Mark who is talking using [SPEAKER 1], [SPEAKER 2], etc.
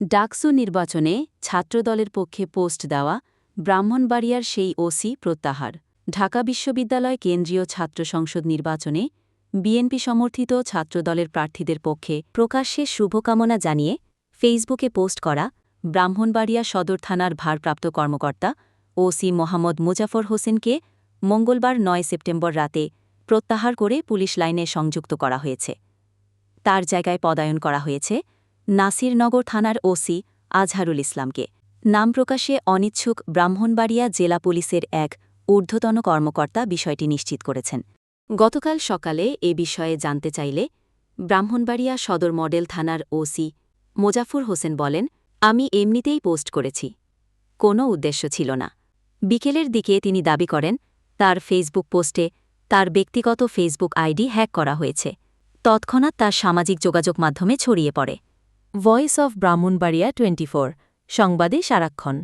[SPEAKER 1] ডাকসু নির্বাচনে ছাত্রদলের পক্ষে পোস্ট দেওয়া ব্রাহ্মণবাড়িয়ার সেই ওসি প্রত্যাহার। ঢাকা বিশ্ববিদ্যালয় কেন্দ্রীয় ছাত্র সংসদ নির্বাচনে বিএনপি সমর্থিত ছাত্রদলের প্রার্থীদের পক্ষে প্রকাশ্যে শুভকামনা জানিয়ে ফেসবুকে পোস্ট করা ব্রাহ্মণবাড়িয়া সদর থানার ভারপ্রাপ্ত কর্মকর্তা ওসি মোহাম্মদ মুজাফর হোসেনকে মঙ্গলবার নয় সেপ্টেম্বর রাতে প্রত্যাহার করে পুলিশ লাইনে সংযুক্ত করা হয়েছে। তার জায়গায় পদায়ন করা হয়েছে নাসিরনগর থানার ওসি আজহারুল ইসলামকে। নাম প্রকাশে অনিচ্ছুক ব্রাহ্মণবাড়িয়া জেলা পুলিশের এক ঊর্ধ্বতন কর্মকর্তা বিষয়টি নিশ্চিত করেছেন। গতকাল সকালে এ বিষয়ে জানতে চাইলে ব্রাহ্মণবাড়িয়া সদর মডেল থানার ওসি মোজাফর হোসেন বলেন, আমি এমনিতেই পোস্ট করেছি। কোনো উদ্দেশ্য ছিল না। বিকেলের দিকে তিনি দাবি করেন, তার ফেসবুক পোস্টে তার ব্যক্তিগত ফেসবুক আইডি হ্যাক করা হয়েছে। তৎক্ষণাৎ তার সামাজিক যোগাযোগ মাধ্যমে ছড়িয়ে পড়ে। ভয়েস অফ ব্রাহ্মণবাড়িয়া টোয়েন্টি সংবাদে সারাক্ষণ।